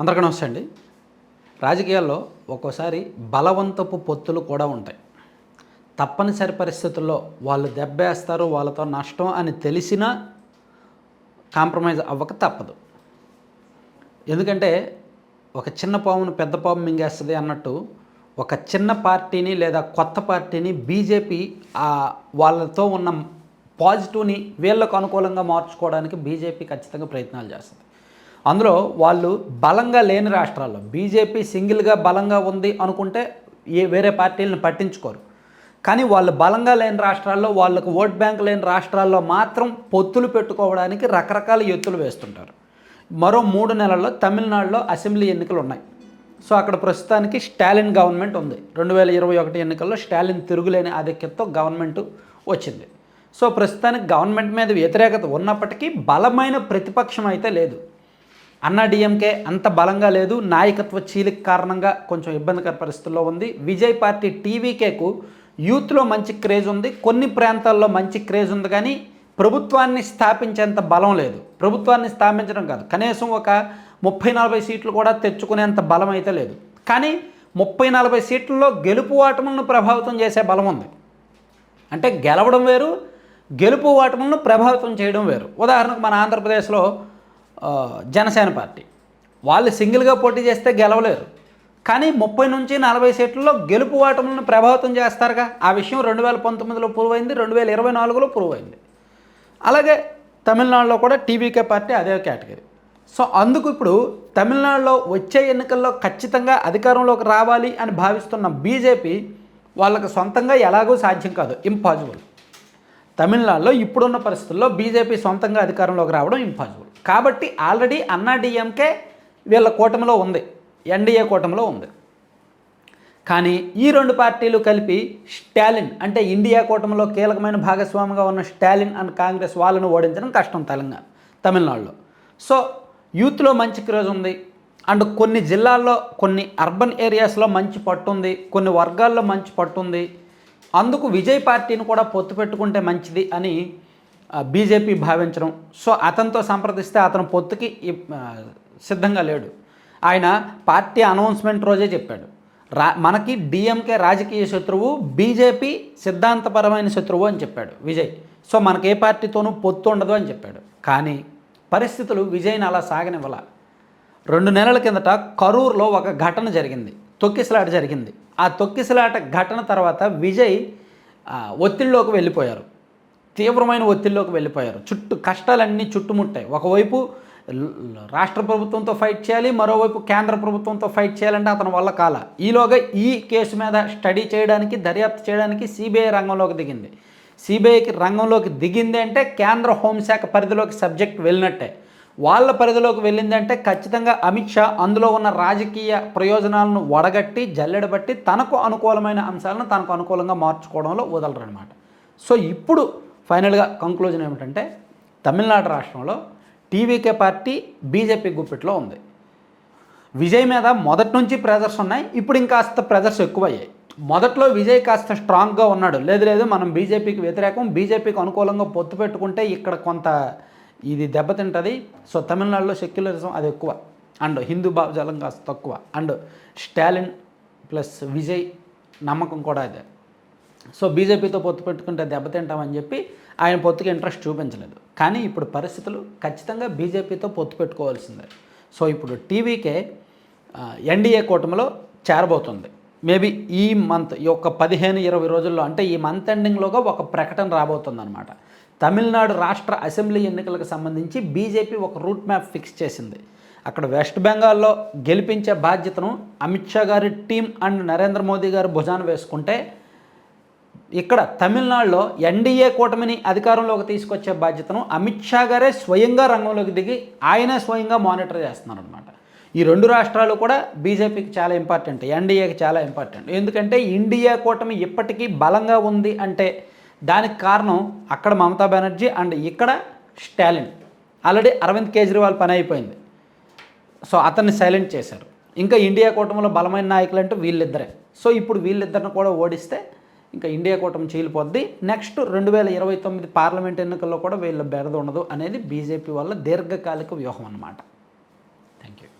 అందరికీ నమస్తే అండి. రాజకీయాల్లో ఒక్కోసారి బలవంతపు పొత్తులు కూడా ఉంటాయి. తప్పనిసరి పరిస్థితుల్లో వాళ్ళు దెబ్బేస్తారు వాళ్ళతో నష్టం అని తెలిసినా కాంప్రమైజ్ అవ్వక తప్పదు. ఎందుకంటే ఒక చిన్న పామును పెద్ద పాము మింగేస్తుంది అన్నట్టు ఒక చిన్న పార్టీని లేదా కొత్త పార్టీని బీజేపీ వాళ్ళతో ఉన్న పాజిటివ్ని వీళ్ళకు అనుకూలంగా మార్చుకోవడానికి బీజేపీ ఖచ్చితంగా ప్రయత్నాలు చేస్తుంది. అందులో వాళ్ళు బలంగా లేని రాష్ట్రాల్లో బీజేపీ సింగిల్గా బలంగా ఉంది అనుకుంటే ఏ వేరే పార్టీలను పట్టించుకోరు. కానీ వాళ్ళు బలంగా లేని రాష్ట్రాల్లో వాళ్ళకు ఓట్ బ్యాంక్ లేని రాష్ట్రాల్లో మాత్రం పొత్తులు పెట్టుకోవడానికి రకరకాల ఎత్తులు వేస్తుంటారు. మరో మూడు నెలల్లో తమిళనాడులో అసెంబ్లీ ఎన్నికలు ఉన్నాయి. సో అక్కడ ప్రస్తుతానికి స్టాలిన్ గవర్నమెంట్ ఉంది. రెండు వేల ఇరవై ఒకటి ఎన్నికల్లో స్టాలిన్ తిరుగులేని ఆధిక్యతతో గవర్నమెంట్ వచ్చింది. సో ప్రస్తుతానికి గవర్నమెంట్ మీద వ్యతిరేకత ఉన్నప్పటికీ బలమైన ప్రతిపక్షం అయితే లేదు. అన్నా డిఎంకే అంత బలంగా లేదు. నాయకత్వ చీలిక కారణంగా కొంచెం ఇబ్బందికర పరిస్థితుల్లో ఉంది. విజయ్ పార్టీ టీవీకేకు యూత్లో మంచి క్రేజ్ ఉంది. కొన్ని ప్రాంతాల్లో మంచి క్రేజ్ ఉంది కానీ ప్రభుత్వాన్ని స్థాపించేంత బలం లేదు. ప్రభుత్వాన్ని స్థాపించడం కాదు. కనీసం ఒక ముప్పై నలభై సీట్లు కూడా తెచ్చుకునేంత బలం అయితే లేదు. కానీ ముప్పై నలభై సీట్లలో గెలుపు ఓటములను ప్రభావితం చేసే బలం ఉంది. అంటే గెలవడం వేరు గెలుపు ఓటములను ప్రభావితం చేయడం వేరు. ఉదాహరణకు మన ఆంధ్రప్రదేశ్లో జనసేన పార్టీ. వాళ్ళు సింగిల్గా పోటీ చేస్తే గెలవలేరు. కానీ ముప్పై నుంచి నలభై సీట్లలో గెలుపు ఓటములను ప్రభావితం చేస్తారుగా. ఆ విషయం రెండు వేల పంతొమ్మిదిలో ప్రూవ్ అయింది రెండు వేల ఇరవై నాలుగులో ప్రూవ్ అయింది అలాగే తమిళనాడులో కూడా టీవీకే పార్టీ అదే కేటగిరీ. సో అందుకు ఇప్పుడు తమిళనాడులో వచ్చే ఎన్నికల్లో ఖచ్చితంగా అధికారంలోకి రావాలి అని భావిస్తున్న బీజేపీ వాళ్ళకి సొంతంగా ఎలాగూ సాధ్యం కాదు. ఇంపాసిబుల్. తమిళనాడులో ఇప్పుడున్న పరిస్థితుల్లో బీజేపీ సొంతంగా అధికారంలోకి రావడం ఇంపాసిబుల్. కాబట్టి ఆల్రెడీ అన్నా డిఎంకే వీళ్ళ కూటమిలో ఉంది. ఎన్డీఏ కూటమిలో ఉంది. కానీ ఈ రెండు పార్టీలు కలిపి స్టాలిన్ అంటే ఇండియా కూటమిలో కీలకమైన భాగస్వామిగా ఉన్న స్టాలిన్ అండ్ కాంగ్రెస్ వాళ్ళను ఓడించడం కష్టం తెలంగాణ తమిళనాడులో. సో యూత్లో మంచి క్రేజ్ ఉంది. అండ్ కొన్ని జిల్లాల్లో కొన్ని అర్బన్ ఏరియాస్లో మంచి పట్టు ఉంది. కొన్ని వర్గాల్లో మంచి పట్టు ఉంది. అందుకు విజయ్ పార్టీని కూడా పొత్తు పెట్టుకుంటే మంచిది అని బీజేపీ భావించడం. సో అతనితో సంప్రదిస్తే అతను పొత్తుకి సిద్ధంగా లేడు. ఆయన పార్టీ అనౌన్స్మెంట్ రోజే చెప్పాడు. రా మనకి డిఎంకే రాజకీయ శత్రువు బీజేపీ సిద్ధాంతపరమైన శత్రువు అని చెప్పాడు విజయ్. సో మనకి ఏ పార్టీతోనూ పొత్తు ఉండదు అని చెప్పాడు. కానీ పరిస్థితులు విజయ్ని అలా సాగనివ్వాల. రెండు నెలల కిందట కరూర్లో ఒక ఘటన జరిగింది. తొక్కిసలాట జరిగింది. ఆ తొక్కిసలాట ఘటన తర్వాత విజయ్ ఒత్తిడిలోకి వెళ్ళిపోయారు. తీవ్రమైన ఒత్తిడిలోకి వెళ్ళిపోయారు. చుట్టూ కష్టాలన్నీ చుట్టుముట్టాయి. ఒకవైపు రాష్ట్ర ప్రభుత్వంతో ఫైట్ చేయాలి మరోవైపు కేంద్ర ప్రభుత్వంతో ఫైట్ చేయాలంటే అతని వల్ల కాల. ఈలోగా ఈ కేసు మీద స్టడీ చేయడానికి దర్యాప్తు చేయడానికి సిబిఐ రంగంలోకి దిగింది. సిబిఐకి రంగంలోకి దిగింది అంటే కేంద్ర హోంశాఖ పరిధిలోకి సబ్జెక్ట్ వెళ్ళినట్టే. వాళ్ళ పరిధిలోకి వెళ్ళిందంటే ఖచ్చితంగా అమిత్ షా అందులో ఉన్న రాజకీయ ప్రయోజనాలను వడగట్టి జల్లెడబట్టి తనకు అనుకూలమైన అంశాలను తనకు అనుకూలంగా మార్చుకోవడంలో వదలరనమాట సో ఇప్పుడు ఫైనల్గా కంక్లూజన్ ఏమిటంటే తమిళనాడు రాష్ట్రంలో టీవీకే పార్టీ బీజేపీ గుప్పిట్లో ఉంది. విజయ్ మీద మొదటి నుంచి ప్రెజర్స్ ఉన్నాయి ఇప్పుడు ఇంకాస్త ప్రెజర్స్ ఎక్కువయ్యాయి. మొదట్లో విజయ్ కాస్త స్ట్రాంగ్గా ఉన్నాడు. లేదు లేదు మనం బీజేపీకి వ్యతిరేకం బీజేపీకి అనుకూలంగా పొత్తు పెట్టుకుంటే ఇక్కడ కొంత ఇది దెబ్బతింటుంది సో తమిళనాడులో సెక్యులరిజం అది ఎక్కువ. అండ్ హిందూ భావజాలం కాస్త తక్కువ. అండ్ స్టాలిన్ ప్లస్ విజయ్ నమ్మకం కూడా అదే. సో బీజేపీతో పొత్తు పెట్టుకుంటే దెబ్బతింటామని చెప్పి ఆయన పొత్తుకి ఇంట్రెస్ట్ చూపించలేదు. కానీ ఇప్పుడు పరిస్థితులు ఖచ్చితంగా బీజేపీతో పొత్తు పెట్టుకోవాల్సిందే. సో ఇప్పుడు టీవీకే ఎన్డీఏ కూటమిలో చేరబోతుంది. మేబీ ఈ మంత్ ఈ యొక్క పదిహేను ఇరవై రోజుల్లో అంటే ఈ మంత్ ఎండింగ్లోగా ఒక ప్రకటన రాబోతుంది అనమాట తమిళనాడు రాష్ట్ర అసెంబ్లీ ఎన్నికలకు సంబంధించి బీజేపీ ఒక రూట్ మ్యాప్ ఫిక్స్ చేసింది. అక్కడ వెస్ట్ బెంగాల్లో గెలిపించే బాధ్యతను అమిత్ షా గారి టీం అండ్ నరేంద్ర మోదీ గారు భుజాన వేసుకుంటే ఇక్కడ తమిళనాడులో ఎన్డీఏ కూటమిని అధికారంలోకి తీసుకొచ్చే బాధ్యతను అమిత్ షా గారే స్వయంగా రంగంలోకి దిగి ఆయనే స్వయంగా మానిటర్ చేస్తున్నారు అనమాట ఈ రెండు రాష్ట్రాలు కూడా బీజేపీకి చాలా ఇంపార్టెంట్ ఎన్డీఏకి చాలా ఇంపార్టెంట్ ఎందుకంటే ఇండియా కూటమి ఇప్పటికీ బలంగా ఉంది అంటే దానికి కారణం అక్కడ మమతా బెనర్జీ అండ్ ఇక్కడ స్టాలిన్. ఆల్రెడీ అరవింద్ కేజ్రీవాల్ పని అయిపోయింది. సో అతన్ని సైలెంట్ చేశారు. ఇంకా ఇండియా కూటమిలో బలమైన నాయకులు అంటే వీళ్ళిద్దరే. సో ఇప్పుడు వీళ్ళిద్దరిని కూడా ఓడిస్తే ఇంకా ఇండియా కూటమి చీలిపోద్ది. నెక్స్ట్ రెండు వేల ఇరవై తొమ్మిది పార్లమెంట్ ఎన్నికల్లో కూడా వీళ్ళ బెరద ఉండదు అనేది బీజేపీ వల్ల దీర్ఘకాలిక వ్యూహం అన్నమాట. Thank you